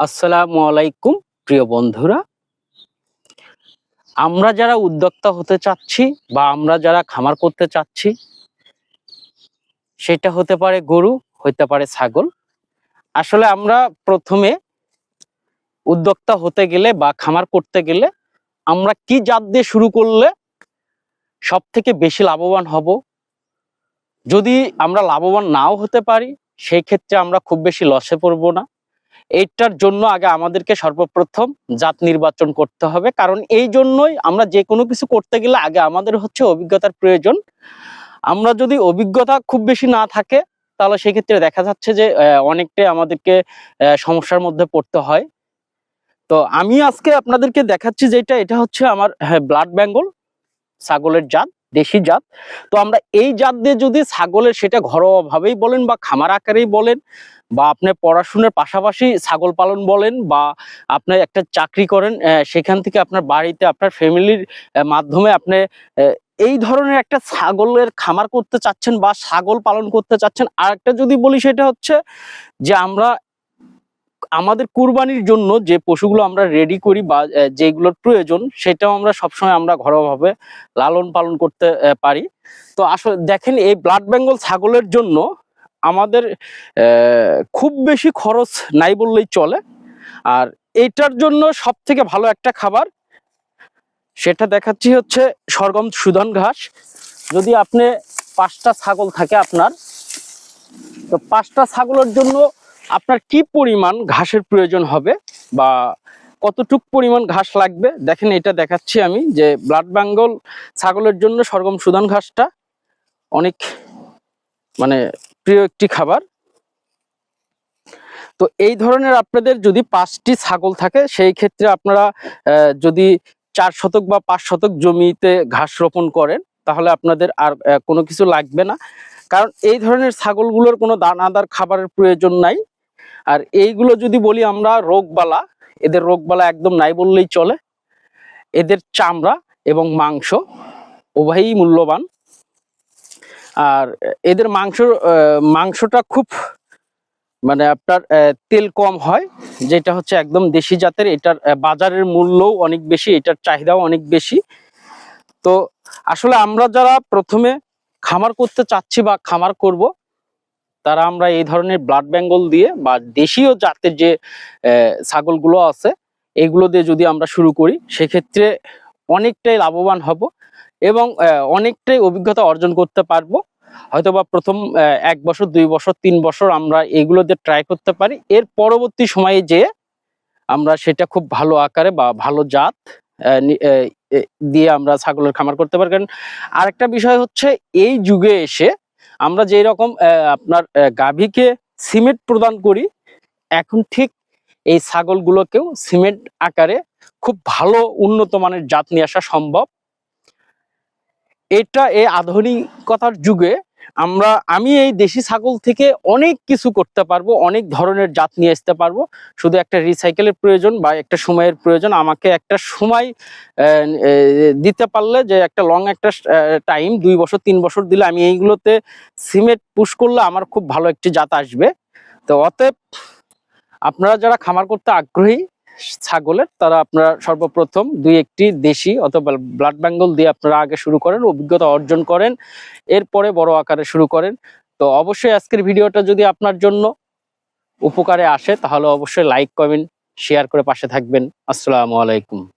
আসসালামু আলাইকুম, প্রিয় বন্ধুরা। আমরা যারা উদ্যোক্তা হতে চাচ্ছি বা আমরা যারা খামার করতে চাচ্ছি, সেটা হতে পারে গরু হতে পারে ছাগল। আসলে আমরা প্রথমে উদ্যোক্তা হতে গেলে বা খামার করতে গেলে আমরা কি জাত দিয়ে শুরু করলে সব থেকে বেশি লাভবান হব? যদি আমরা লাভবান নাও হতে পারি, সেই ক্ষেত্রে আমরা খুব বেশি লসে পড়ব না। এইটার জন্য আগে আমাদেরকে সর্বপ্রথম জাত নির্বাচন করতে হবে। কারণ এই জন্যই আমরা যে কোনো কিছু করতে গেলে আগে আমাদের হচ্ছে অভিজ্ঞতার প্রয়োজন। আমরা যদি অভিজ্ঞতা খুব বেশি না থাকে, তাহলে সেক্ষেত্রে দেখা যাচ্ছে যে অনেকটাই আমাদেরকে সমস্যার মধ্যে পড়তে হয়। তো আমি আজকে আপনাদেরকে দেখাচ্ছি যেটা, এটা হচ্ছে আমার ব্লাড বেঙ্গল, ছাগলের জাত। দেশি জাত। তো আমরা এই জাত দিয়ে যদি ছাগলের সেটা ঘরোয়া ভাবেই বলেন বা খামার আকারেই বলেন বা আপনি পড়াশোনার পাশাপাশি ছাগল পালন বলেন বা আপনি একটা চাকরি করেন সেখান থেকে আপনার বাড়িতে আপনার ফ্যামিলির মাধ্যমে আপনি এই ধরনের একটা ছাগলের খামার করতে চাচ্ছেন বা ছাগল পালন করতে চাচ্ছেন। আর একটা যদি বলি সেটা হচ্ছে যে আমরা আমাদের কুরবানির জন্য যে পশুগুলো আমরা রেডি করি বা যেগুলোর প্রয়োজন, সেটাও আমরা সবসময় আমরা ঘরোয়াভাবে লালন পালন করতে পারি। তো আসলে দেখেন, এই ব্লাড বেঙ্গল ছাগলের জন্য আমাদের খুব বেশি খরচ নাই বললেই চলে। আর এইটার জন্য সব থেকে ভালো একটা খাবার, সেটা দেখাচ্ছি হচ্ছে সরগম সুধন ঘাস। যদি আপনি পাঁচটা ছাগল থাকে আপনার, তো পাঁচটা ছাগলের জন্য আপনার কি পরিমাণ ঘাসের প্রয়োজন হবে বা কতটুক পরিমাণ ঘাস লাগবে? দেখেন, এটা দেখাচ্ছি আমি যে ব্লাড বেঙ্গল ছাগলের জন্য সরগম সুদান ঘাসটা অনেক মানে প্রিয় একটি খাবার। তো এই ধরনের আপনাদের যদি পাঁচটি ছাগল থাকে, সেই ক্ষেত্রে আপনারা যদি চার শতক বা পাঁচ শতক জমিতে ঘাস রোপণ করেন, তাহলে আপনাদের আর কোনো কিছু লাগবে না। কারণ এই ধরনের ছাগলগুলোর কোনো দানাদার খাবারের প্রয়োজন নাই। আর এইগুলো যদি বলি আমরা রোগবালা, এদের রোগবালা একদম নাই বললেই চলে। এদের চামড়া এবং মাংস উভয়ই মূল্যবান। আর এদের মাংস মাংসটা খুব মানে আপনার তেল কম হয়, যেটা হচ্ছে একদম দেশি জাতের। এটার বাজারের মূল্যও অনেক বেশি, এটার চাহিদাও অনেক বেশি। তো আসলে আমরা যারা প্রথমে খামার করতে চাচ্ছি বা খামার করব তারা আমরা এই ধরনের ব্লাড বেঙ্গল দিয়ে বা দেশীয় জাতের যে ছাগলগুলো আছে, এগুলো দিয়ে যদি আমরা শুরু করি, সেক্ষেত্রে অনেকটাই লাভবান হব এবং অনেকটাই অভিজ্ঞতা অর্জন করতে পারব। হয়তোবা প্রথম এক বছর, দুই বছর, তিন বছর আমরা এগুলো দিয়ে ট্রাই করতে পারি। এর পরবর্তী সময়ে যে আমরা সেটা খুব ভালো আকারে বা ভালো জাত দিয়ে আমরা ছাগলের খামার করতে পারি। কারণ আরেকটা বিষয় হচ্ছে, এই যুগে এসে আমরা যেই রকম আপনার গাভীকে সিমেন্ট প্রদান করি, এখন ঠিক এই ছাগলগুলোকেও সিমেন্ট আকারে খুব ভালো উন্নত মানের জাত নিয়ে আসা সম্ভব। এটা এই আধুনিকতার যুগে আমরা, আমি এই দেশি ছাগল থেকে অনেক কিছু করতে পারব, অনেক ধরনের জাত নিয়ে আসতে পারব। শুধু একটা রিসাইকেলের প্রয়োজন বা একটা সময়ের প্রয়োজন। আমাকে একটা সময় দিতে পারলে যে একটা লং একটা টাইম দুই বছর, তিন বছর দিলে আমি এইগুলোতে সিমেন্ট পুশ করলে আমার খুব ভালো একটি জাত আসবে। তো অতএব, আপনারা যারা খামার করতে আগ্রহী ছাগলের, তারা আপনারা সর্বপ্রথম দুই একটি দেশি অথবা ব্লাড বেঙ্গল দিয়ে আপনারা আগে শুরু করেন, অভিজ্ঞতা অর্জন করেন, এরপরে বড় আকারে শুরু করেন। তো অবশ্যই আজকের ভিডিওটা যদি আপনার জন্য উপকারে আসে, তাহলে অবশ্যই লাইক কমেন্ট শেয়ার করে পাশে থাকবেন। আসসালামু আলাইকুম।